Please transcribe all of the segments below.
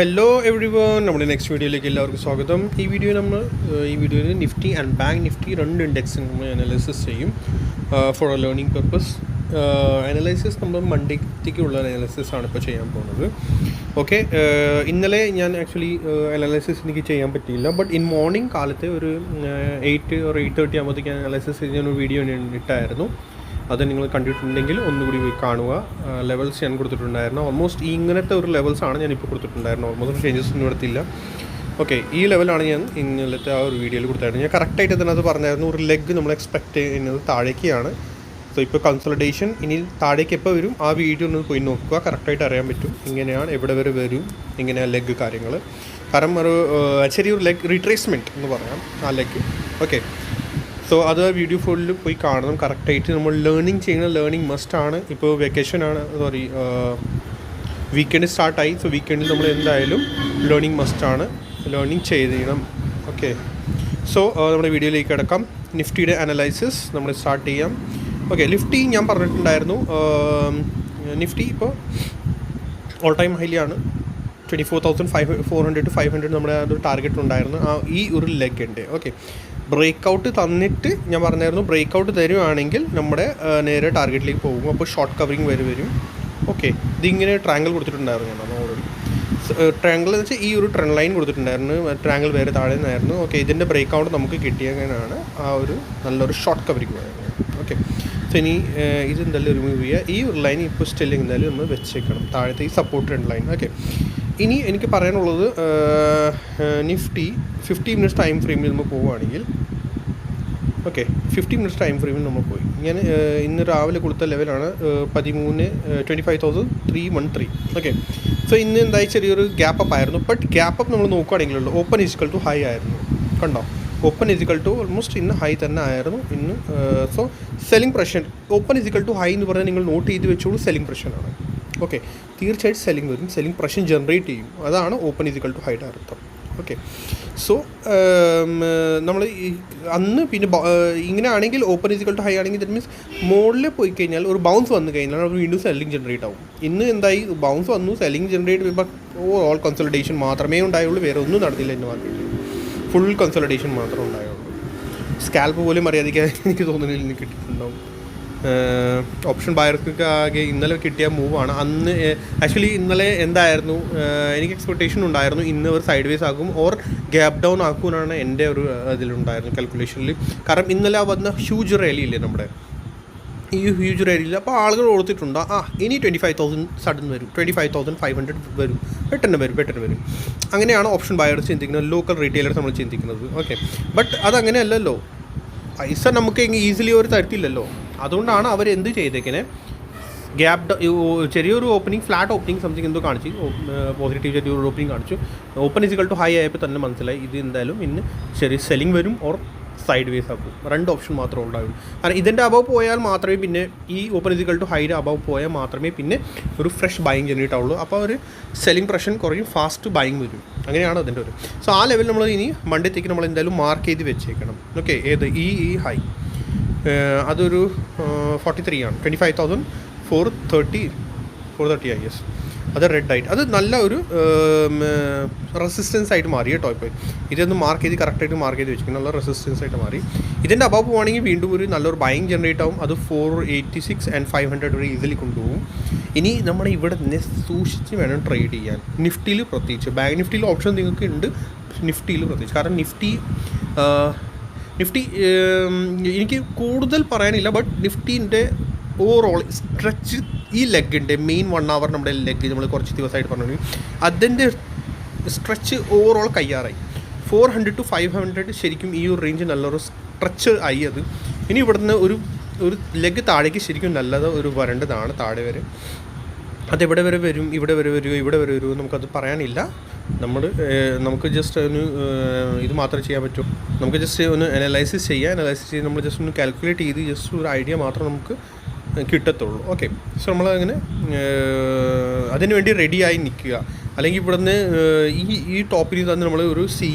Hello everyone നമ്മുടെ next വീഡിയോയിലേക്ക് എല്ലാവർക്കും സ്വാഗതം. ഈ വീഡിയോ നമ്മൾ ഈ വീഡിയോയിൽ നിഫ്റ്റി ആൻഡ് ബാങ്ക് നിഫ്റ്റി രണ്ട് ഇൻഡെക്സും നമ്മൾ അനാലിസിസ് ചെയ്യും. For a learning purpose analysis നമ്മൾ മണ്ടേക്കുള്ള അനാലിസിസ് ആണ് ഇപ്പോൾ ചെയ്യാൻ പോകുന്നത്. ഓക്കെ ഇന്നലെ ഞാൻ ആക്ച്വലി അനാലിസിസ് എനിക്ക് ചെയ്യാൻ പറ്റിയില്ല. ബട്ട് ഇൻ മോർണിംഗ് കാലത്തെ ഒരു എയ്റ്റ് ഓർ എയ്റ്റ് തേർട്ടി ആകുമ്പോഴത്തേക്ക് അനാലിസിസ് ചെയ്യുന്ന ഒരു വീഡിയോ ഞാൻ ഇട്ടായിരുന്നു. അത് നിങ്ങൾ കണ്ടിട്ടുണ്ടെങ്കിൽ ഒന്നുകൂടി പോയി കാണുക. ലെവൽസ് ഞാൻ കൊടുത്തിട്ടുണ്ടായിരുന്നു. ഓൾമോസ്റ്റ് ഇങ്ങനത്തെ ഒരു ലെവൽസാണ് ഇപ്പോൾ കൊടുത്തിട്ടുണ്ടായിരുന്നു ഓൾമോസ്റ്റ് ചേഞ്ചസ് ഒന്നും എടുത്തില്ല ഓക്കെ ഈ ലെവലാണ് ഞാൻ ഇന്നലത്തെ ആ ഒരു വീഡിയോയിൽ കൊടുത്തായിരുന്നു ഞാൻ കറക്റ്റായിട്ട് തന്നെ അത് പറഞ്ഞായിരുന്നു. ഒരു ലെഗ് നമ്മൾ എക്സ്പെക്റ്റ് ചെയ്യുന്നത് താഴേക്കാണ്. സോ ഇപ്പോൾ കൺസൾട്ടേഷൻ ഇനി താഴേക്ക് എപ്പോൾ വരും? ആ വീഡിയോ ഒന്ന് പോയി നോക്കുക. കറക്റ്റായിട്ട് അറിയാൻ പറ്റും. ഇങ്ങനെയാണ് എവിടെ വരെ വരും? ഇങ്ങനെയാണ് ലെഗ് കാര്യങ്ങൾ കാരണം ഒരു ചെറിയൊരു ലെഗ് റീട്രേസ്മെന്റ് എന്ന് പറയാം. ആ ലെഗ് ഓക്കെ സോ അത് ആ വീഡിയോ ഫുള്ളിൽ പോയി കാണണം. കറക്റ്റായിട്ട് നമ്മൾ ലേണിംഗ് ചെയ്യുന്ന ലേണിംഗ് മസ്റ്റ് ആണ്. ഇപ്പോൾ വെക്കേഷൻ ആണ്. സോറി വീക്കെൻഡ് സ്റ്റാർട്ടായി സോ വീക്കെൻഡിൽ നമ്മൾ എന്തായാലും ലേണിംഗ് മസ്റ്റ് ആണ്. ലേണിംഗ് ചെയ്യണം ഓക്കെ സോ നമ്മുടെ വീഡിയോയിലേക്ക് കിടക്കാം. നിഫ്റ്റിയുടെ അനലൈസിസ് നമ്മൾ സ്റ്റാർട്ട് ചെയ്യാം. ഓക്കെ നിഫ്റ്റി ഞാൻ പറഞ്ഞിട്ടുണ്ടായിരുന്നു. നിഫ്റ്റി ഇപ്പോൾ all time ഹൈലിയാണ് twenty four thousand five four hundred two five hundred നമ്മുടെ ടാർഗറ്റ് ഉണ്ടായിരുന്നു. ആ ഈ ഒരു ലെഗ് ഉണ്ട് ഓക്കെ ബ്രേക്ക് ഔട്ട് തന്നിട്ട് ഞാൻ പറഞ്ഞായിരുന്നു ബ്രേക്ക് ഔട്ട് തരുവാണെങ്കിൽ നമ്മുടെ നേരെ ടാർഗറ്റിലേക്ക് പോകും. അപ്പോൾ ഷോർട്ട് കവറിങ് വരെ വരും. ഓക്കെ ഇതിങ്ങനെ ട്രാങ്കിൾ കൊടുത്തിട്ടുണ്ടായിരുന്നു ഞാൻ ഓൾറെഡി ട്രാങ്കിൾ എന്ന് വെച്ചാൽ ഈ ഒരു ട്രെൻഡ് ലൈൻ കൊടുത്തിട്ടുണ്ടായിരുന്നു. ട്രാങ്കിൾ വേറെ താഴെ നിന്നായിരുന്നു. ഓക്കെ ഇതിന്റെ ബ്രേക്ക് ഔട്ട് നമുക്ക് കിട്ടിയങ്ങനെയാണ് ആ ഒരു നല്ലൊരു ഷോർട്ട് കവറിങ് വരുന്നത് ഓക്കെ സോ ഇനി ഇതെന്തായാലും റിമൂവ് ചെയ്യുക ഈ ഒരു ലൈൻ ഇപ്പോൾ സ്റ്റിൽ എന്തായാലും നമ്മൾ വെച്ചേക്കണം. താഴത്തെ ഈ സപ്പോർട്ട് ട്രെൻഡ് ലൈൻ ഓക്കെ ഇനി എനിക്ക് പറയാനുള്ളത് നിഫ്റ്റി ഫിഫ്റ്റി മിനിറ്റ്സ് ടൈം ഫ്രെയിമിൽ നമ്മൾ പോവുകയാണെങ്കിൽ ഓക്കെ ഫിഫ്റ്റി മിനിറ്റ്സ് ടൈം ഫ്രെയിമിൽ നമ്മൾ പോയി. ഞാൻ ഇന്ന് രാവിലെ കൊടുത്ത ലെവലാണ് പതിമൂന്ന് twenty five thousand three one three okay so ഇന്ന് എന്തായി? ചെറിയൊരു ഗ്യാപ്പ് അപ്പ് ആയിരുന്നു. ബട്ട് ഗ്യാപ്പ് അപ്പ് നമ്മൾ നോക്കുകയാണെങ്കിലുള്ളൂ. Open is equal to high ആയിരുന്നു. കണ്ടോ? Open is equal to almost ഇന്ന് ഹൈ തന്നെ ആയിരുന്നു. ഇന്ന് so selling pressure open is equal to high എന്ന് പറഞ്ഞാൽ നിങ്ങൾ നോട്ട് ചെയ്ത് വെച്ചോളൂ സെല്ലിംഗ് പ്രഷറാണ് ഓക്കെ തീർച്ചയായിട്ടും സെല്ലിംഗ് വരും. സെല്ലിംഗ് പ്രഷൻ ജനറേറ്റ് ചെയ്യും. അതാണ് open is equal to high അർത്ഥം. ഓക്കെ സോ നമ്മൾ അന്ന് പിന്നെ ഇങ്ങനെ ആണെങ്കിൽ open is equal to high ആണെങ്കിൽ ദറ്റ് മീൻസ് മോളിൽ പോയി കഴിഞ്ഞാൽ ഒരു ബൗൺസ് വന്നു കഴിഞ്ഞാൽ അവർ വീണ്ടും സെല്ലിംഗ് ജനറേറ്റ് ആവും. ഇന്ന് എന്തായി? ബൗൺസ് വന്നു സെല്ലിംഗ് ജനറേറ്റ് ചെയ്യുമ്പോൾ ഓൾ കൺസൾട്ടേഷൻ മാത്രമേ ഉണ്ടായുള്ളൂ. വേറെ ഒന്നും നടന്നില്ല എന്ന് മാർക്കറ്റിൽ ഫുൾ കൺസൾട്ടേഷൻ മാത്രമേ ഉണ്ടായുള്ളൂ. സ്കാൽപ്പ് പോലും അറിയാതിരിക്കാൻ എനിക്ക് തോന്നുന്നില്ല കിട്ടിയിട്ടുണ്ടാവും. ഓപ്ഷൻ ബയർക്ക് ആകെ ഇന്നലെ കിട്ടിയ മൂവാണ് അന്ന് ആക്ച്വലി ഇന്നലെ എന്തായിരുന്നു? എനിക്ക് എക്സ്പെക്ടേഷൻ ഉണ്ടായിരുന്നു ഇന്ന് ഒരു സൈഡ് വേസ് ആക്കും ഓർ ഗ്യാപ് ഡൗൺ ആക്കുമെന്നാണ് എന്റെ ഒരു ഇതിലുണ്ടായിരുന്നു കാൽക്കുലേഷനിൽ കാരണം ഇന്നലെ വന്ന ഹ്യൂജ് റാലി ഇല്ലേ നമ്മുടെ? ഈ ഹ്യൂജ് റാലിയിൽ അപ്പോൾ ആളുകൾ ഓർത്തിട്ടുണ്ട്? ആ ഇനി ട്വന്റി ഫൈവ് തൗസൻഡ് സഡൻ വരും. Twenty five thousand five hundred വരും. പെട്ടെന്ന് വരും പെട്ടെന്ന് വരും. അങ്ങനെയാണ് ഓപ്ഷൻ ബയർ ചിന്തിക്കുന്നത്. ലോക്കൽ റീറ്റെയിലേഴ്സ് നമ്മൾ ചിന്തിക്കുന്നത്. ഓക്കെ ബട്ട് അതങ്ങനെയല്ലല്ലോ. പൈസ നമുക്ക് ഈസിലി ഒരു തരത്തില്ലല്ലോ. അതുകൊണ്ടാണ് അവർ എന്ത് ചെയ്തേക്കിനെ ഗ്യാപ് ചെറിയൊരു ഓപ്പണിംഗ് ഫ്ലാറ്റ് ഓപ്പണിംഗ് സംതിങ് എന്തോ കാണിച്ചു പോസിറ്റീവ് ചെറിയൊരു ഓപ്പണിംഗ് കാണിച്ചു. ഓപ്പൺ ഇസിക്കൽ ടു ഹൈ ആയപ്പോൾ തന്നെ മനസ്സിലായി. ഇത് എന്തായാലും ഇന്ന് ചെറിയ സെല്ലിംഗ് വരും ഓർ സൈഡ് വേസ് ആക്കും. രണ്ട് ഓപ്ഷൻ മാത്രമേ ഉണ്ടാവുള്ളൂ കാരണം ഇതിന്റെ അബവ് പോയാൽ മാത്രമേ പിന്നെ ഈ open is equal to high above പോയാൽ മാത്രമേ പിന്നെ ഒരു ഫ്രഷ് ബൈങ് ജനറേറ്റ് ആവുള്ളൂ. അപ്പോൾ ഒരു സെല്ലിംഗ് പ്രഷൻ കുറയും ഫാസ്റ്റ് ബൈങ് വരും. അങ്ങനെയാണ് അതിന്റെ ഒരു. സോ ആ ലെവൽ നമ്മൾ ഇനി മണ്ടേത്തേക്ക് നമ്മൾ എന്തായാലും മാർക്ക് ചെയ്ത് വെച്ചേക്കണം. ഓക്കെ ഏത്? ഈ ഈ ഹൈ അതൊരു ഫോർട്ടി ത്രീ ആണ്. Twenty five thousand four thirty four thirty I S അത് റെഡ് ആയിട്ട്. അത് നല്ല ഒരു റെസിസ്റ്റൻസ് ആയിട്ട് മാറി കേട്ടോ ഇപ്പോൾ ഇതൊന്ന് മാർക്ക് ചെയ്ത് കറക്റ്റായിട്ട് മാർക്ക് ചെയ്ത് വെച്ചിരിക്കുന്നത് നല്ല റെസിസ്റ്റൻസ് ആയിട്ട് മാറി. ഇതിന്റെ അബവ് പോകുകയാണെങ്കിൽ വീണ്ടും ഒരു നല്ലൊരു ബൈങ് ജനറേറ്റ് ആവും. അത് four eighty six and five hundred വരെ ഈസിലി കൊണ്ടുപോകും. ഇനി നമ്മൾ ഇവിടെ നിന്ന് സൂക്ഷിച്ച് വേണം ട്രേഡ് ചെയ്യാൻ. നിഫ്റ്റിയിൽ പ്രത്യേകിച്ച്. ബാങ്ക് നിഫ്റ്റിയിൽ ഓപ്ഷൻ നിങ്ങൾക്ക് ഉണ്ട്. നിഫ്റ്റിയിൽ പ്രത്യേകിച്ച്. കാരണം നിഫ്റ്റി നിഫ്റ്റി എനിക്ക് കൂടുതൽ പറയാനില്ല ബട്ട് നിഫ്റ്റീന്റെ ഓവറോൾ സ്ട്രെച്ച് ഈ ലെഗിന്റെ മെയിൻ വൺ അവർ നമ്മുടെ ലെഗ് നമ്മൾ കുറച്ച് ദിവസമായിട്ട് പറഞ്ഞു. അതിന്റെ stretch overall കയ്യാറായി. Four hundred to five hundred ശരിക്കും ഈ ഒരു റേഞ്ച് നല്ലൊരു സ്ട്രെച്ച് ആയി അത്. ഇനി ഇവിടുന്ന് ഒരു ഒരു ലെഗ് താഴേക്ക് ശരിക്കും നല്ലത് ഒരു വരേണ്ടതാണ് താഴെ വരെ. അതെവിടെ വരെ വരും ഇവിടെ വരെ വരുമോ ഇവിടെ വരെ വരുമോ നമുക്കത് പറയാനില്ല. നമ്മൾ നമുക്ക് ജസ്റ്റ് ഒന്ന് ഇത് മാത്രമേ ചെയ്യാൻ പറ്റൂ. നമുക്ക് ജസ്റ്റ് ഒന്ന് അനലൈസിസ് ചെയ്യുക അനലൈസിസ് ചെയ്ത് നമ്മൾ ജസ്റ്റ് ഒന്ന് കാൽക്കുലേറ്റ് ചെയ്ത് ജസ്റ്റ് ഒരു ഐഡിയ മാത്രം നമുക്ക് കിട്ടത്തുള്ളൂ. ഓക്കെ സോ നമ്മളങ്ങനെ അതിന് വേണ്ടി റെഡിയായി നിൽക്കുക. അല്ലെങ്കിൽ ഇവിടുന്ന് ഈ ഈ ടോപ്പിൽ തന്നെ നമ്മൾ ഒരു സി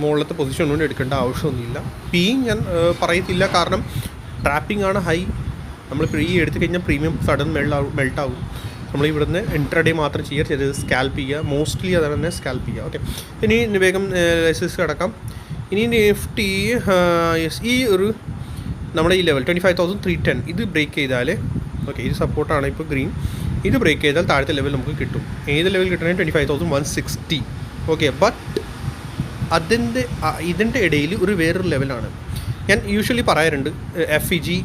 മുകളിലത്തെ പൊസിഷൻ കൊണ്ട് എടുക്കേണ്ട ആവശ്യമൊന്നുമില്ല. പി ഞാൻ പറയത്തില്ല. കാരണം ട്രാപ്പിംഗ് ആണ് ഹൈ നമ്മൾ ഈ എടുത്തു കഴിഞ്ഞാൽ പ്രീമിയം സഡൻ മെൽട്ടാവും മെൽട്ടാവും നമ്മൾ ഇവിടുന്ന് ഇൻട്രഡേ മാത്രം ചെയ്യുക ചെറിയത് സ്കാൽപ്പ് ചെയ്യുക. മോസ്റ്റ്ലി അതാണ് തന്നെ സ്കാൽപ്പ് ചെയ്യുക. ഓക്കെ ഇനി വേഗം ലൈസൻസ് കിടക്കാം. ഇനി നിഫ്റ്റി ഈ ഒരു നമ്മുടെ ഈ level twenty five thousand three ten ഇത് ബ്രേക്ക് ചെയ്താൽ ഓക്കെ ഇത് സപ്പോർട്ടാണ് ഇപ്പോൾ ഗ്രീൻ ഇത് ബ്രേക്ക് ചെയ്താൽ താഴത്തെ ലെവൽ നമുക്ക് കിട്ടും. ഏത് ലെവൽ കിട്ടണമെങ്കിൽ twenty five thousand one sixty okay but അതിന്റെ ഇതിന്റെ ഇടയിൽ ഒരു വേറൊരു ലെവലാണ് ഞാൻ യൂഷ്വലി പറയാറുണ്ട് E F E G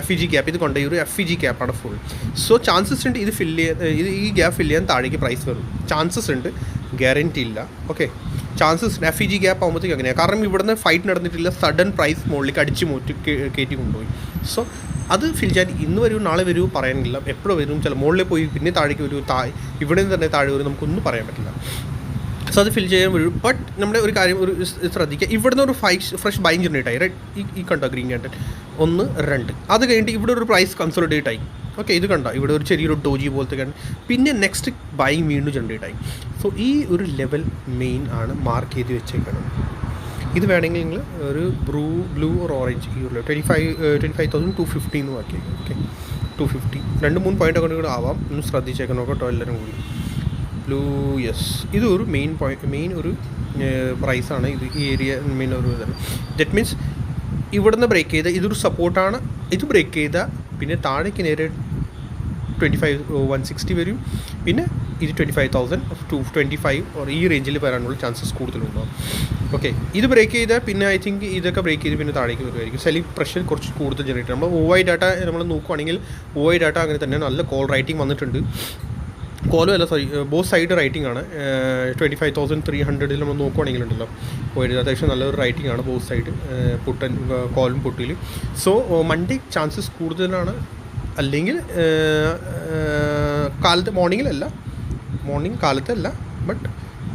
F E G gap ഇത് കൊണ്ടുപോയി ഒരു എഫ് ഇ ജി ഗ്യാപ്പാണ് ഫുൾ സോ ചാൻസസ് ഉണ്ട് ഇത് ഫില്ല് ചെയ്യാൻ ഈ ഗ്യാപ്പ് ഫില്ല് ചെയ്യാൻ താഴേക്ക് പ്രൈസ് വരും. ചാൻസസ് ഉണ്ട് ഗ്യാരന്റി ഇല്ല. Okay chances F E G gap ആകുമ്പോഴത്തേക്ക് അങ്ങനെയാണ് കാരണം ഇവിടുന്ന് ഫൈറ്റ് നടന്നിട്ടില്ല സഡൻ പ്രൈസ് മുകളിലേക്ക് അടിച്ച് മൂറ്റി കയറ്റി കൊണ്ടുപോയി. സോ അത് ഫിൽ ചെയ്യാൻ ഇന്ന് വരൂ നാളെ വരൂ പറയാനില്ല. എപ്പോഴും വരും ചില മുകളിൽ പോയി പിന്നെ താഴേക്ക് വരൂ താ ഇവിടെ നിന്ന് തന്നെ താഴെ വരും നമുക്കൊന്നും പറയാൻ പറ്റില്ല. സോ അത് ഫിൽ ചെയ്യാൻ വരും. ബട്ട് നമ്മുടെ ഒരു കാര്യം ഒരു ശ്രദ്ധിക്കുക ഇവിടുന്ന് ഒരു ഫൈവ് ഫ്രഷ് ബൈങ് ജനറേറ്റ് ആയി. റൈറ്റ് ഈ കണ്ടോ ഗ്രീൻ ക്യാൻഡൽ ഒന്ന് രണ്ട്. അത് കഴിഞ്ഞിട്ട് ഇവിടെ ഒരു പ്രൈസ് കൺസോളിഡേറ്റ് ആയി. ഓക്കെ ഇത് കണ്ടോ? ഇവിടെ ഒരു ചെറിയൊരു ഡോജി പോലത്തെ കണ്ട്? പിന്നെ നെക്സ്റ്റ് ബൈങ് വീണ്ടും ജനറേറ്റ് ആയി. സോ ഈ ഒരു ലെവൽ മെയിൻ ആണ് മാർക്ക് ചെയ്ത് വെച്ചേക്കണം ഇത് വേണമെങ്കിൽ നിങ്ങൾ ഒരു ബ്ലൂ ബ്ലൂ ഓർ ഓറഞ്ച് ഈ ഒരു twenty five twenty five thousand two fifty എന്ന് ബാക്കി ഓക്കെ ടു ഫിഫ്റ്റി രണ്ട് മൂന്ന് പോയിന്റ് ഒക്കെ ആവാം. ഒന്ന് ശ്രദ്ധിച്ചേക്കണം കേട്ടോ എല്ലാവരും കൂടി. ബ്ലൂ യെസ് ഇത് മെയിൻ പോയിന്റ് മെയിൻ ഒരു പ്രൈസാണ് ഇത് ഈ ഏരിയ മെയിൻ ഒരു ഇതാണ്. ദറ്റ് മീൻസ് ഇവിടുന്ന് ബ്രേക്ക് ചെയ്ത ഇതൊരു സപ്പോർട്ടാണ് ഇത് ബ്രേക്ക് ചെയ്ത പിന്നെ താഴേക്ക് നേരെ ട്വന്റി ഫൈവ് വൺ സിക്സ്റ്റി വരും. പിന്നെ ഇത് twenty five thousand two twenty five or ഈ റേഞ്ചിൽ വരാനുള്ള ചാൻസസ് കൂടുതലുണ്ടാവും. ഓക്കെ ഇത് ബ്രേക്ക് ചെയ്താൽ പിന്നെ ഐ തിങ്ക് ഇതൊക്കെ ബ്രേക്ക് ചെയ്ത് പിന്നെ താഴേക്ക് വരുമായിരിക്കും സെലിംഗ് പ്രഷർ കുറച്ച് കൂടുതൽ ജനറേറ്റ് നമ്മൾ ഒ ഐ ഡാറ്റ നമ്മൾ നോക്കുകയാണെങ്കിൽ ഒ ഐ ഡാറ്റ അങ്ങനെ തന്നെ നല്ല കോൾ റൈറ്റിംഗ് വന്നിട്ടുണ്ട്. കോലും അല്ല സോറി ബോസ് സൈഡ് റൈറ്റിംഗ് ആണ്. ട്വന്റി ഫൈവ് തൗസൻഡ് ത്രീ ഹൺഡ്രഡിൽ നമ്മൾ നോക്കുവാണെങ്കിൽ ഉണ്ടല്ലോ ഒരു അത്യാവശ്യം നല്ലൊരു റൈറ്റിംഗ് ആണ് ബോസ് സൈഡ് പുട്ടൻ കോലും പുട്ടിയിൽ സോ മൺഡേ ചാൻസസ് കൂടുതലാണ്. അല്ലെങ്കിൽ കാലത്ത് മോർണിംഗിലല്ല മോർണിംഗ് കാലത്തല്ല. ബട്ട്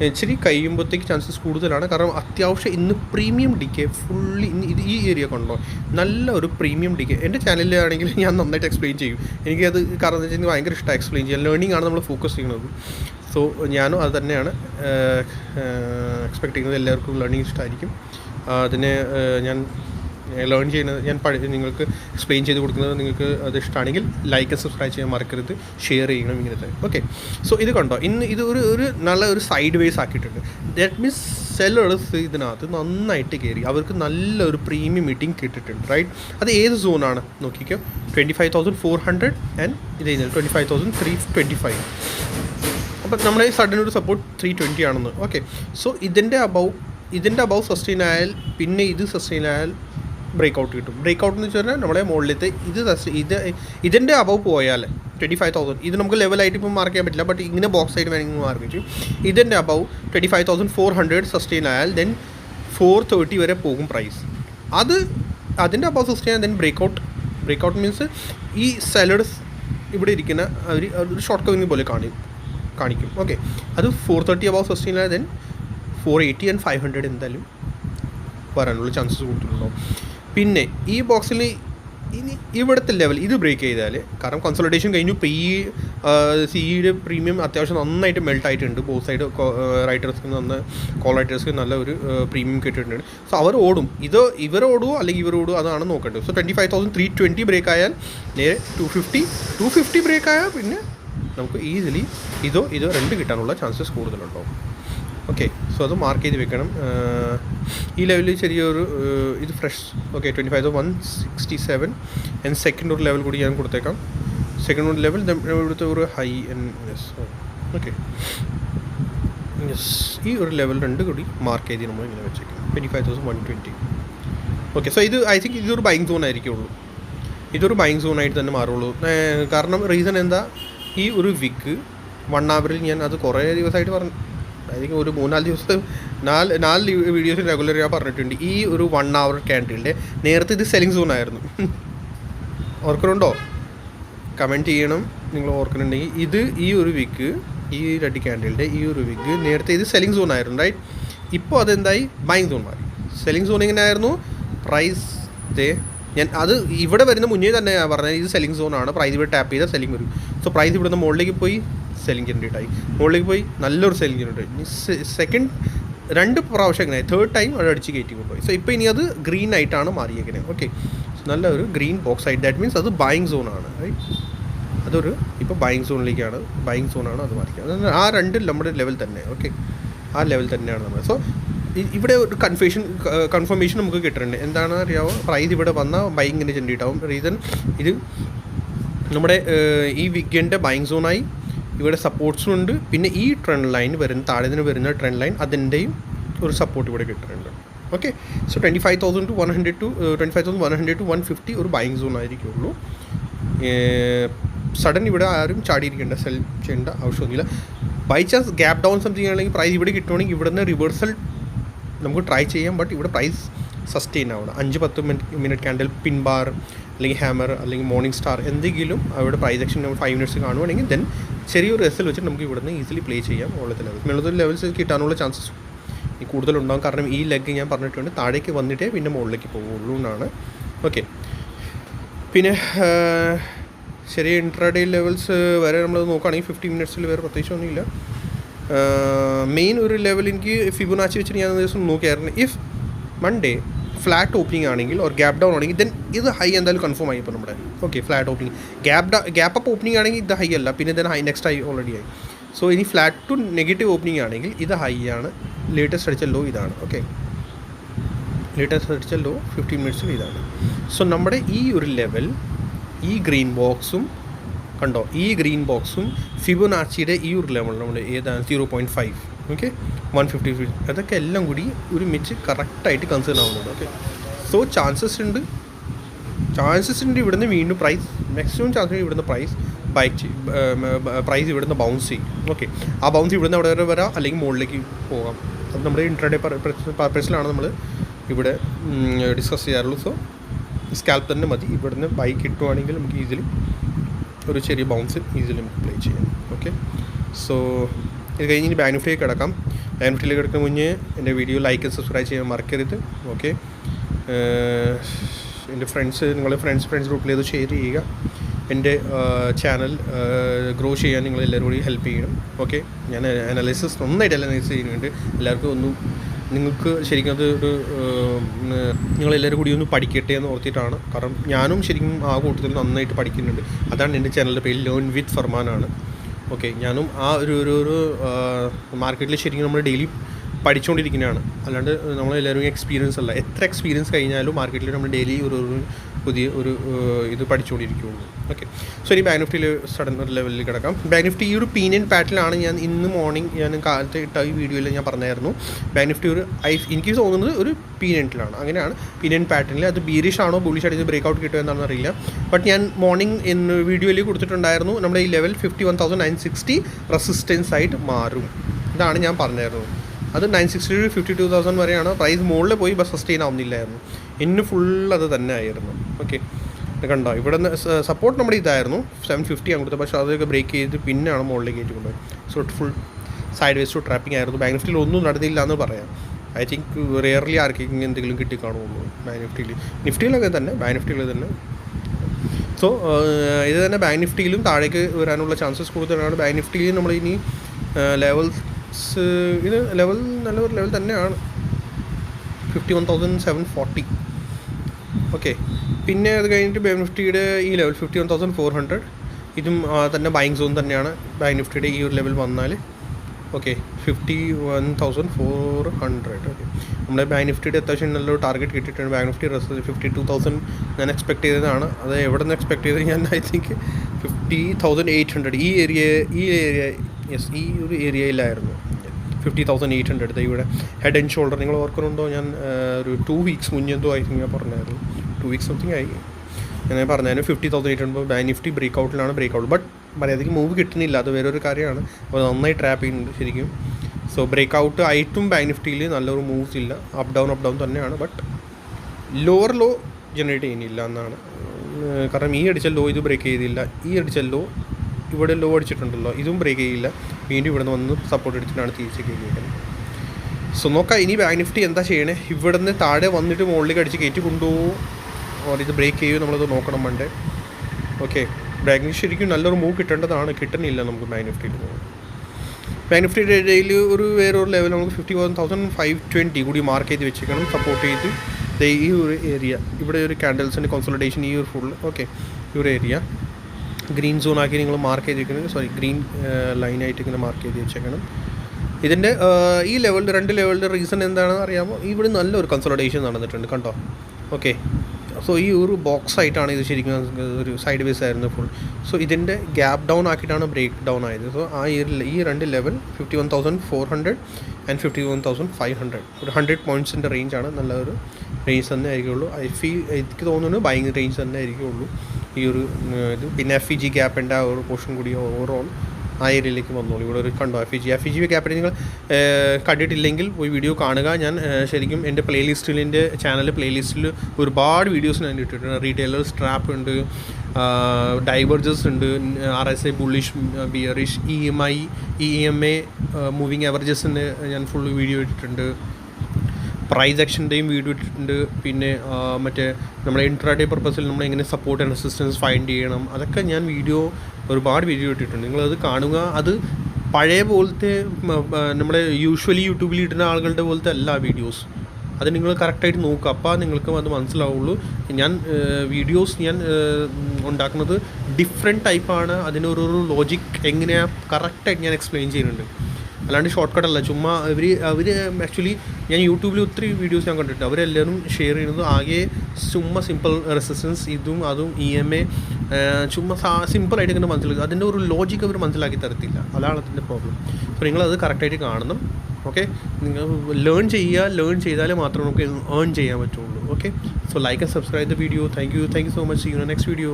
ഇച്ചിരി കഴിയുമ്പോഴത്തേക്ക് ചാൻസസ് കൂടുതലാണ്. കാരണം അത്യാവശ്യം ഇന്ന് പ്രീമിയം ഡിക്കെ ഫുള്ളി ഇന്ന് ഇത് ഈ ഏരിയ കൊണ്ടോ നല്ല ഒരു പ്രീമിയം ഡിക്കെ എന്റെ ചാനലിലാണെങ്കിൽ ഞാൻ നന്നായിട്ട് എക്സ്പ്ലെയിൻ ചെയ്യും. എനിക്കത് കാരണം എന്ന് വെച്ചാൽ ഭയങ്കര ഇഷ്ടമാണ് എക്സ്പ്ലെയിൻ ചെയ്യാൻ. ലേണിംഗ് ആണ് നമ്മൾ ഫോക്കസ് ചെയ്യുന്നത്. സോ ഞാനും അത് തന്നെയാണ്. എക്സ്പെക്ട് ചെയ്യുന്നത്. എല്ലാവർക്കും ലേണിംഗ് ഇഷ്ടമായിരിക്കും അതിന് ഞാൻ ലേൺ ചെയ്യുന്നത്. ഞാൻ നിങ്ങൾക്ക് എക്സ്പ്ലെയിൻ ചെയ്ത് കൊടുക്കുന്നത് നിങ്ങൾക്ക് അത് ഇഷ്ടമാണെങ്കിൽ ലൈക്ക് സബ്സ്ക്രൈബ് ചെയ്യാൻ മറക്കരുത്. ഷെയർ ചെയ്യണം ഇങ്ങനത്തെ. ഓക്കെ സോ ഇത് കണ്ടോ? ഇന്ന് ഇത് ഒരു ഒരു നല്ല ഒരു സൈഡ് വേസ് ആക്കിയിട്ടുണ്ട്. ദാറ്റ് മീൻസ് സെല്ലേഴ്സ് ഇതിനകത്ത് നന്നായിട്ട് കയറി അവർക്ക് നല്ലൊരു പ്രീമിയം മീറ്റിംഗ് കിട്ടിയിട്ടുണ്ട് റൈറ്റ് അത് ഏത് സോണാണ് നോക്കിക്കോ. Twenty five thousand four hundred and ഇത് കഴിഞ്ഞാൽ twenty five thousand three twenty five അപ്പം നമ്മുടെ സഡൻ ഒരു സപ്പോർട്ട് ത്രീ ട്വന്റി ആണെന്ന്. ഓക്കെ സോ ഇതിന്റെ അബവ് ഇതിന്റെ അബവ് സസ്റ്റെയിൻ ആയാൽ പിന്നെ ഇത് സസ്റ്റെയിൻ ആയാൽ ബ്രേക്ക് ഔട്ട് കിട്ടും. ബ്രേക്ക് ഔട്ട് എന്ന് വെച്ച് കഴിഞ്ഞാൽ നമ്മുടെ മുകളിലത്തെ ഇത് ഇത് ഇതിന്റെ അബവ് പോയാൽ ട്വന്റി ഫൈവ് തൗസൻഡ് ഇത് നമുക്ക് ലെവലായിട്ട് ഇപ്പം മാർക്ക് ചെയ്യാൻ പറ്റില്ല. ബട്ട് ഇങ്ങനെ ബോക്സ് ആയിട്ട് വേണമെങ്കിൽ മാർക്ക് ചെയ്യും. ഇതിന്റെ above twenty five thousand four hundred sustain ആയാൽ ദെൻ ഫോർ തേർട്ടി വരെ പോകും പ്രൈസ് അത് അതിന്റെ above sustain then break out break out means ഈ സെലഡ്സ് ഇവിടെ ഇരിക്കുന്ന ഒരു ഒരു ഷോർട്ട് കവിങ് പോലെ കാണിക്കും കാണിക്കും. ഓക്കെ അത് ഫോർ തേർട്ടി അബവ് സസ്റ്റെയിൻ ആയാൽ then four eighty and five hundred എന്തായാലും വരാനുള്ള ചാൻസസ് കൂടുതലുണ്ടാവും പിന്നെ ഈ ബോക്സിൽ ഇനി ഇവിടുത്തെ ലെവൽ ഇത് ബ്രേക്ക് ചെയ്താൽ കാരണം കൺസൾട്ടേഷൻ കഴിഞ്ഞു. ഈ സിഇയുടെ പ്രീമിയം അത്യാവശ്യം നന്നായിട്ട് മെൽട്ട് ആയിട്ടുണ്ട്. ബോത്ത് സൈഡ് റൈറ്റേഴ്സ്ക്ക് നന്ന കോൾ റൈറ്റേഴ്സ്ക്ക് നല്ല ഒരു പ്രീമിയം കിട്ടിയിട്ടുണ്ട്. സോ അവർ ഓടും. ഇത് ഇവർ ഓടുമോ അല്ലെങ്കിൽ ഇവർ ഓടുമോ അതാണ് നോക്കേണ്ടത്. So twenty five thousand three twenty break ആയാൽ നേരെ two fifty two fifty break ആയാൽ പിന്നെ നമുക്ക് ഈസിലി ഇതോ ഇതോ രണ്ട് കിട്ടാനുള്ള ചാൻസസ് കൂടുതലുണ്ടാവും. ഓക്കെ സോ അത് മാർക്ക് ചെയ്ത് വെക്കണം. ഈ ലെവലിൽ ചെറിയൊരു ഇത് fresh okay twenty five one sixty seven and second ഒരു ലെവൽ കൂടി ഞാൻ കൊടുത്തേക്കാം. സെക്കൻഡ് ഒരു ലെവൽ ഇവിടുത്തെ ഒരു ഹൈ യെസ് ഓക്കെ യെസ് ഈ ഒരു ലെവൽ രണ്ട് കൂടി മാർക്ക് ചെയ്ത് നമ്മൾ ഇങ്ങനെ വെച്ചേക്കാം. Twenty five thousand one twenty okay so ഇത് ഐ തിങ്ക് ഇതൊരു ബൈങ് സോൺ ആയിരിക്കുള്ളൂ. ഇതൊരു ബൈങ് സോണായിട്ട് തന്നെ മാറുള്ളൂ. കാരണം റീസൺ എന്താ? ഈ ഒരു വിക്ക് വൺ അവറിൽ ഞാൻ അത് കുറേ ദിവസമായിട്ട് പറഞ്ഞു തിങ്ക് ഒരു മൂന്നാൽ ദിവസത്തെ നാല് നാല് വീഡിയോസ് റെഗുലർ ഞാൻ പറഞ്ഞിട്ടുണ്ട്. ഈ ഒരു വൺ അവർ ക്യാൻഡിലിന്റെ നേരത്തെ ഇത് സെല്ലിംഗ് സോൺ ആയിരുന്നു. ഓർക്കുന്നുണ്ടോ? കമന്റ് ചെയ്യണം. നിങ്ങൾ ഓർക്കുന്നുണ്ടെങ്കിൽ ഇത് ഈ ഒരു വിക്ക് ഈ രണ്ട് ക്യാൻഡിലിന്റെ ഈ ഒരു വിക്ക് നേരത്തെ ഇത് സെല്ലിംഗ് സോൺ ആയിരുന്നു റൈറ്റ് ഇപ്പോൾ അതെന്തായി ബൈങ് സോൺ മാറി. സെല്ലിംഗ് സോൺ ഇങ്ങനെ ആയിരുന്നു പ്രൈസ് ദേ ഞാൻ അത് ഇവിടെ വരുന്ന മുന്നേ തന്നെ ഞാൻ പറഞ്ഞത് ഇത് സെല്ലിംഗ് സോൺ ആണ്. പ്രൈസ് ഇവിടെ ടാപ്പ് ചെയ്താൽ സെല്ലിംഗ് വരും. സോ പ്രൈസ് ഇവിടുന്ന് മുകളിലേക്ക് പോയി. സെല്ലിംഗ് ജനറേറ്റ് ആയി മുകളിലേക്ക് പോയി നല്ലൊരു സെല്ലിംഗ് ജനറേറ്റ് ആയി സെക്കൻഡ് രണ്ട് പ്രാവശ്യം എങ്ങനെ തേർഡ് ടൈം അത് അടിച്ച് കയറ്റി കൊണ്ടുപോയി. സോ ഇപ്പോൾ ഇനി അത് ഗ്രീൻ ആയിട്ടാണ് മാറിയേക്കുന്നത് ഓക്കെ നല്ലൊരു ഗ്രീൻ ബോക്സ് ആയിട്ട് ദാറ്റ് മീൻസ് അത് ബൈങ് സോൺ ആണ്. റൈറ്റ് അതൊരു ഇപ്പോൾ ബൈങ് സോണിലേക്കാണ് ബൈങ് സോണാണ് അത് മാറിക്കുന്നത് ആ രണ്ട് നമ്മുടെ ലെവൽ തന്നെ. ഓക്കെ ആ ലെവൽ തന്നെയാണ് നമ്മൾ സോ ഇവിടെ ഒരു കൺഫ്യൂഷൻ കൺഫർമേഷൻ നമുക്ക് കിട്ടുന്നുണ്ട് എന്താണെന്ന് അറിയാമോ പ്രൈസ് ഇവിടെ വന്നാൽ ബൈങ്ങിന് ചെണ്ടിയിട്ടാവും റീസൺ ഇത് നമ്മുടെ ഈ വിഗന്റെ ബൈങ് സോണായി ഇവിടെ സപ്പോർട്ട്സും ഉണ്ട്. പിന്നെ ഈ ട്രെൻഡ് ലൈൻ വരുന്ന താഴെ നിന്ന് വരുന്ന ട്രെൻഡ് ലൈൻ അതിന്റെയും ഒരു സപ്പോർട്ട് ഇവിടെ കിട്ടുന്നുണ്ട്. Okay so twenty five thousand two one hundred to twenty five thousand one hundred two one fifty ഒരു ബൈങ് സോൺ ആയിരിക്കുള്ളൂ. സഡൻ ഇവിടെ ആരും ചാടിയിരിക്കേണ്ട സെൽ ചെയ്യേണ്ട ആവശ്യമൊന്നുമില്ല. Buy chance gap down something ആണെങ്കിൽ പ്രൈസ് ഇവിടെ കിട്ടുവാണെങ്കിൽ ഇവിടെ നിന്ന് റിവേഴ്സൽ നമുക്ക് ട്രൈ ചെയ്യാം. ബട്ട് ഇവിടെ പ്രൈസ് സസ്റ്റെയിൻ ആവണം. അഞ്ച് പത്ത് minute minute candle pin bar അല്ലെങ്കിൽ ഹാമർ അല്ലെങ്കിൽ മോർണിംഗ് സ്റ്റാർ എന്തെങ്കിലും അവിടെ പ്രൈസ് ആക്ഷൻ ഫൈവ് മിനിറ്റ്സ് കാണുവാണെങ്കിൽ ദെൻ ചെറിയൊരു എസ് വെച്ചിട്ട് നമുക്ക് ഇവിടുന്ന് ഈസിലി പ്ലേ ചെയ്യാം. ഉള്ളത് ലെവൽ മെളത്തിൽ ലെവൽസ് കിട്ടാനുള്ള ചാൻസസ് ഈ കൂടുതലുണ്ടാകും കാരണം ഈ ലെഗ് ഞാൻ പറഞ്ഞിട്ടുണ്ട്. താഴേക്ക് വന്നിട്ടേ പിന്നെ മുകളിലേക്ക് പോകുള്ളൂ എന്നാണ്. ഓക്കെ പിന്നെ ചെറിയ ഇൻട്രാഡേ ലെവൽസ് വരെ നമ്മൾ നോക്കുകയാണെങ്കിൽ ഫിഫ്റ്റി മിനിറ്റ്സിൽ വേറെ പ്രത്യേകിച്ചൊന്നുമില്ല മെയിൻ ഒരു ലെവൽ എനിക്ക് ഫിബുനാച്ചി വെച്ചിട്ട് ഞാൻ ദിവസം നോക്കിയായിരുന്നു. ഇഫ് മൺഡേ ഫ്ലാറ്റ് ഓപ്പണിംഗ് ആണെങ്കിൽ ഓർ ഗ്യാപ് ഡൗൺ ആണെങ്കിൽ ദെൻ ഇത് ഹൈ എന്തായാലും കൺഫേം ആയി ഇപ്പോൾ നമ്മുടെ okay flat opening gap gap up opening ആണെങ്കിൽ ഇത് ഹൈ അല്ല പിന്നെ then high next high already ആയി. സോ ഇനി ഫ്ലാറ്റ് ടു നെഗറ്റീവ് ഓപ്പണിംഗ് ആണെങ്കിൽ ഇത് ഹൈ ആണ് ലേറ്റസ്റ്റ് അടിച്ച ലോ ഇതാണ് ഓക്കെ ലേറ്റസ്റ്റ് അടിച്ച ലോ ഫിഫ്റ്റീൻ മിനിറ്റ്സിൽ ഇതാണ്. സോ നമ്മുടെ ഈ ഒരു ലെവൽ ഈ ഗ്രീൻ ബോക്സും കണ്ടോ ഈ ഗ്രീൻ ബോക്സും ഫിബൊനാച്ചിയുടെ ഈ ഒരു ലെവൽ നമ്മൾ ഏതാണ് zero point five okay one fifty അതൊക്കെ എല്ലാം കൂടി ഒരു ഒരുമിച്ച് കറക്റ്റായിട്ട് കൺസേൺ ആവുന്നുണ്ട്. ഓക്കെ സോ ചാൻസസ് ഉണ്ട്. ചാൻസസ് ഉണ്ട് ഇവിടുന്ന് വീണ്ടും പ്രൈസ് മാക്സിമം ചാൻസ് ഇവിടുന്ന് പ്രൈസ് ബൈക്ക് പ്രൈസ് ഇവിടുന്ന് ബൗൺസ് ചെയ്യും. ഓക്കെ ആ ബൗൺസ് ഇവിടുന്ന് അവിടെ വരെ വരാം? അല്ലെങ്കിൽ മുകളിലേക്ക് പോകാം. അത് നമ്മുടെ ഇൻട്രഡേ പർപ്പസിലാണ് നമ്മൾ ഇവിടെ ഡിസ്കസ് ചെയ്യാറുള്ളൂ സോ സ്കാൽപ്പ് തന്നെ മതി. ഇവിടുന്ന് ബൈക്ക് കിട്ടുവാണെങ്കിൽ നമുക്ക് ഈസിലി ഒരു ചെറിയ ബൗൺസ് ഈസിലി നമുക്ക് പ്ലേ ചെയ്യാം. ഓക്കെ സോ ഇത് കഴിഞ്ഞ് ഇനി ബാനുഫിലേക്ക് കിടക്കാം. ബാനുഫിലേക്ക് കിടക്കുന്ന മുന്നേ എന്റെ വീഡിയോ ലൈക്ക് സബ്സ്ക്രൈബ് ചെയ്യാൻ മറക്കരുത്. ഓക്കെ എന്റെ ഫ്രണ്ട്സ് നിങ്ങൾ ഫ്രണ്ട്സ് ഫ്രണ്ട്സ് ഗ്രൂപ്പിൽ ഇത് ഷെയർ ചെയ്യുക. എന്റെ ചാനൽ ഗ്രോ ചെയ്യാൻ നിങ്ങൾ എല്ലാവരും കൂടി ഹെൽപ്പ് ചെയ്യണം. ഓക്കെ ഞാൻ അനാലിസിസ് നന്നായിട്ട് അനാലിസിസ് ചെയ്യുന്നുണ്ട്. എല്ലാവർക്കും ഒന്നും നിങ്ങൾക്ക് ശരിക്കും അത് ഒരു നിങ്ങളെല്ലാവരും കൂടി ഒന്ന് പഠിക്കട്ടെ എന്ന് ഓർത്തിട്ടാണ്. കാരണം ഞാനും ശരിക്കും ആ കൂട്ടത്തിൽ നന്നായിട്ട് പഠിക്കുന്നുണ്ട്. അതാണ് എന്റെ ചാനലിന്റെ പേര് ലേൺ വിത്ത് ഫർമാനാണ് ഓക്കെ ഞാനും ആ ഒരു ഒരു ഒരു മാർക്കറ്റിൽ ശരിക്കും നമ്മൾ ഡെയിലി പഠിച്ചുകൊണ്ടിരിക്കുന്നതാണ് അല്ലാണ്ട് നമ്മളെല്ലാവരും എക്സ്പീരിയൻസ് അല്ല. എത്ര എക്സ്പീരിയൻസ് കഴിഞ്ഞാലും മാർക്കറ്റിൽ നമ്മൾ ഡെയിലി ഒരു ഒരു പുതിയ ഒരു ഇത് പഠിച്ചുകൊണ്ടിരിക്കുകയുള്ളൂ ഓക്കെ സോ ഇനി ബാങ്ക് നിഫ്റ്റിയിൽ സഡൻ ഒരു ലെവലിൽ കിടക്കാം. ബാങ്ക് നിഫ്റ്റി ഈ ഒരു പീനിയൻ പാറ്റിലാണ് ഞാൻ ഇന്ന് മോർണിംഗ് ഞാൻ കാലത്ത് ഇട്ട ഈ വീഡിയോയിൽ ഞാൻ പറഞ്ഞായിരുന്നു. ബാങ്ക് നിഫ്റ്റി ഒരു ഐ എനിക്ക് തോന്നുന്നത് ഒരു പീനിയന്റിലാണ് അങ്ങനെയാണ് പീനിയൻ പാറ്റേണിൽ അത് ബീരിഷ് ആണോ ബുളിഷ് ആയിട്ട് ബ്രേക്ക് ഔട്ട് കിട്ടുമോ എന്നാണെന്ന് അറിയില്ല. ബട്ട് ഞാൻ മോർണിംഗ് ഇന്ന് വീഡിയോയിൽ കൊടുത്തിട്ടുണ്ടായിരുന്നു. നമ്മുടെ ഈ level fifty one thousand nine sixty resistance ആയിട്ട് മാറും. ഇതാണ് ഞാൻ പറഞ്ഞായിരുന്നു അത് nine sixty to fifty two thousand വരെയാണ്. പ്രൈസ് മുകളിൽ പോയി ബസ് സസ്റ്റെയിൻ ആവുന്നില്ലായിരുന്നു. ഇന്ന് ഫുൾ അത് തന്നെ ആയിരുന്നു ഓക്കെ കണ്ടോ? ഇവിടെ നിന്ന് സപ്പോർട്ട് നമ്മുടെ ഇതായിരുന്നു. സെവൻ ഫിഫ്റ്റി ആണ് കൊടുത്തത്. പക്ഷേ അതൊക്കെ ബ്രേക്ക് ചെയ്ത് പിന്നെയാണ് മുകളിലേക്ക് കയറ്റി കൊണ്ടുപോയത്. So full sideways to trapping ആയിരുന്നു. ബാങ്ക് നിഫ്റ്റിയിൽ ഒന്നും നടന്നില്ല എന്ന് പറയാം. ഐ തിങ്ക് റിയർലി ആർക്കെങ്കിലും എന്തെങ്കിലും കിട്ടി കാണുള്ളൂ ബാങ്ക് നിഫ്റ്റിയിൽ നിഫ്റ്റിയിലൊക്കെ തന്നെ. ബാങ്ക് നിഫ്റ്റിയിൽ തന്നെ. സോ ഇത് തന്നെ ബാങ്ക് നിഫ്റ്റിയിലും താഴേക്ക് വരാനുള്ള ചാൻസസ് കൂടുതലാണ്. ബാങ്ക് നിഫ്റ്റിയിൽ നമ്മൾ ഇനി ലെവൽസ് ഇത് ലെവൽ നല്ലൊരു ലെവൽ തന്നെയാണ്. Fifty one thousand seven forty okay പിന്നെ അത് കഴിഞ്ഞിട്ട് ബാങ്ക് നിഫ്റ്റിയുടെ ഈ level fifty one thousand four hundred ഇതും തന്നെ ബൈങ് സോൺ തന്നെയാണ് ബാങ്ക് നിഫ്റ്റിയുടെ ഈ ഒരു ലെവൽ വന്നാൽ okay fifty one thousand four hundred okay നമ്മുടെ ബാങ്ക് നിഫ്റ്റിയുടെ അത്യാവശ്യം നല്ലൊരു ടാർഗറ്റ് കിട്ടിയിട്ടുണ്ട്. Bank Nifty result fifty two thousand ഞാൻ എക്സ്പെക്ട് ചെയ്തതാണ്. അത് എവിടെ നിന്ന് എക്സ്പെക്ട് ചെയ്തത് ഞാൻ I think fifty thousand eight hundred ഈ ഏരിയ ഈ ഏരിയ യെസ് ഈ ഒരു ഏരിയയിലായിരുന്നു ഫിഫ്റ്റി തൗസൻഡ് എയ്റ്റ് ഹൺഡ്രഡ് ഇവിടെ ഹെഡ് ആൻഡ് ഷോൾഡർ നിങ്ങൾ ഓർക്കുന്നുണ്ടോ? ഞാൻ ഒരു ടു വീക്സ് മുന്നെന്തോ ആയി ഞാൻ പറഞ്ഞായിരുന്നു. ടു വീക്സ് സംതിങ് ആയി. ഞാൻ പറഞ്ഞായിരുന്നു fifty thousand eight hundred bank Nifty break ഔട്ടിലാണ് break out but മര്യാദയ്ക്ക് മൂവ് കിട്ടുന്നില്ല. അത് വേറൊരു കാര്യമാണ്. അപ്പോൾ നന്നായി ട്രാപ്പ് ചെയ്യുന്നുണ്ട് ശരിക്കും. സോ ബ്രേക്ക് ഔട്ട് ആയിട്ടും ബാങ്ക് നിഫ്റ്റിയിൽ നല്ലൊരു മൂവ്സ് ഇല്ല. അപ്പ് ഡൗൺ അപ്പ് ഡൗൺ തന്നെയാണ്. ബട്ട് ലോവർ ലോ ജനറേറ്റ് ചെയ്യുന്നില്ല എന്നാണ്. കാരണം ഈ അടിച്ച ലോ ഇത് ബ്രേക്ക് ചെയ്തില്ല. ഈ അടിച്ച ലോ ഇവിടെ ലോ അടിച്ചിട്ടുണ്ടല്ലോ. ഇതും ബ്രേക്ക് ചെയ്യില്ല. വീണ്ടും ഇവിടെ നിന്ന് വന്ന് സപ്പോർട്ട് അടിച്ചിട്ടാണ് തിരിച്ച് കയറിയിരിക്കുന്നത് സോ നോക്കാം ഇനി ബാങ്ക് നിഫ്റ്റി എന്താ ചെയ്യണേ? ഇവിടെ നിന്ന് താഴെ വന്നിട്ട് മുകളിലേക്ക് അടിച്ച് കയറ്റി കൊണ്ടുപോകും ഓർ ഇത് ബ്രേക്ക് ചെയ്യുമോ നമ്മളത് നോക്കണം മണ്ടേ. ഓക്കെ ബാങ്ക് നിഫ്റ്റി ശരിക്കും നല്ലൊരു മൂവ് കിട്ടേണ്ടതാണ്. കിട്ടുന്നില്ല നമുക്ക് ബാങ്ക് നിഫ്റ്റിയിൽ ബാങ്ക് നിഫ്റ്റിയുടെ ഇടയിൽ ഒരു വേറൊരു ലെവൽ നമുക്ക് fifty one thousand five twenty കൂടി മാർക്ക് ചെയ്ത് വെച്ചേക്കണം. സപ്പോർട്ട് ചെയ്ത്. ഈ ഒരു ഏരിയ ഇവിടെ ഒരു ക്യാൻഡൽസിന്റെ കോൺസൾട്ടേഷൻ ഈ ഒരു ഫുൾ ഓക്കെ ഈ ഒരു ഏരിയ ഗ്രീൻ സോൺ ആക്കി നിങ്ങൾ മാർക്ക് ചെയ്തിരിക്കുന്നത് സോറി ഗ്രീൻ ലൈനായിട്ട് ഇങ്ങനെ മാർക്ക് ചെയ്ത് വെച്ചേക്കണം. ഇതിന്റെ ഈ ലെവലിൽ രണ്ട് ലെവലിന്റെ റീസൺ എന്താണെന്ന് അറിയാമോ? ഇവിടെ നല്ലൊരു കൺസൾട്ടേഷൻ നടന്നിട്ടുണ്ട് കണ്ടോ? ഓക്കെ സോ ഈ ഒരു ബോക്സ് ആയിട്ടാണ് ഇത് ശരിക്കും ഒരു സൈഡ് വേസ് ആയിരുന്നു ഫുൾ സോ ഇതിന്റെ ഗ്യാപ്പ് ഡൗൺ ആക്കിയിട്ടാണ് ബ്രേക്ക് ഡൗൺ ആയത്. സോ ആ ഈ രണ്ട് level fifty one thousand four hundred and fifty one thousand five hundred ഒരു ഹൺഡ്രഡ് പോയിന്റ്സിന്റെ റേഞ്ചാണ് നല്ലൊരു റേഞ്ച് തന്നെ ആയിരിക്കുള്ളൂ. ഐ ഫീൽ എനിക്ക് തോന്നുന്നു ബൈങ് റേഞ്ച് തന്നെ ആയിരിക്കുള്ളൂ. ഈ ഒരു ഇത്. പിന്നെ എഫ് ഇ ജി ഗ്യാപ്പിന്റെ ആ ഒരു പോർഷൻ കൂടി ഓവറോൾ ആ ഏരിയയിലേക്ക് വന്നോളൂ. ഇവിടെ ഒരു കണ്ടോ F E G F E G ഗ്യാപ്പിൽ നിങ്ങൾ കണ്ടിട്ടില്ലെങ്കിൽ പോയി വീഡിയോ കാണുക. ഞാൻ ശരിക്കും എന്റെ പ്ലേലിസ്റ്റിൽ എന്റെ ചാനൽ പ്ലേലിസ്റ്റിൽ ഒരുപാട് വീഡിയോസ് ഞാൻ ഇട്ടിട്ടുണ്ട്. റീറ്റെയിലേഴ്സ് ട്രാപ്പ് ഉണ്ട് ഡൈവേർജസ് ഉണ്ട് R S I bullish bearish E M I E M A moving എവറേജസിന്റെ ഞാൻ ഫുൾ വീഡിയോ ഇട്ടിട്ടുണ്ട്. പ്രൈസ് ആക്ഷന്റെയും വീഡിയോ ഇട്ടിട്ടുണ്ട്. പിന്നെ മറ്റേ നമ്മുടെ ഇൻട്രാഡേ പർപ്പസിൽ നമ്മൾ എങ്ങനെ സപ്പോർട്ട് ആൻഡ് അസിസ്റ്റൻസ് ഫൈൻഡ് ചെയ്യണം. അതൊക്കെ ഞാൻ വീഡിയോ ഒരുപാട് വീഡിയോ ഇട്ടിട്ടുണ്ട്. നിങ്ങളത് കാണുക. അത് പഴയ പോലത്തെ നമ്മുടെ യൂഷ്വലി യൂട്യൂബിൽ ഇടുന്ന ആളുകളുടെ പോലത്തെ അല്ല വീഡിയോസ് അത് നിങ്ങൾ കറക്റ്റായിട്ട് നോക്കുക. അപ്പോൾ നിങ്ങൾക്ക് അത് മനസ്സിലാവുള്ളൂ. ഞാൻ വീഡിയോസ് ഞാൻ ഉണ്ടാക്കുന്നത് ഡിഫറെന്റ് ടൈപ്പാണ് അതിനൊരു ലോജിക് എങ്ങനെയാണ് കറക്റ്റായിട്ട് ഞാൻ എക്സ്പ്ലെയിൻ ചെയ്യുന്നുണ്ട്. അല്ലാണ്ട് ഷോർട്ട് കട്ട് അല്ല. ചുമ്മാ അവർ അവർ ആക്ച്വലി ഞാൻ യൂട്യൂബിൽ ഒത്തിരി വീഡിയോസ് ഞാൻ കണ്ടിട്ടുണ്ട്. അവരെല്ലാവരും ഷെയർ ചെയ്യുന്നത് ആകെ ചുമ്മാ സിമ്പിൾ റെസിസ്റ്റൻസ് ഇതും അതും ഇ എം എ ചുമ്മാ സിമ്പിളായിട്ട് ഇങ്ങനെ മനസ്സിലാക്കി അതിന്റെ ഒരു ലോജിക്ക് അവർ മനസ്സിലാക്കി തരത്തില്ല. അതാണ് അതിന്റെ പ്രോബ്ലം അപ്പോൾ നിങ്ങളത് കറക്റ്റായിട്ട് കാണണം. ഓക്കെ നിങ്ങൾ ലേൺ ചെയ്യുക ലേൺ ചെയ്താലേ മാത്രമേ നമുക്ക് ഏൺ ചെയ്യാൻ പറ്റുള്ളൂ. Okay so like and subscribe the video thank you thank you so much you next video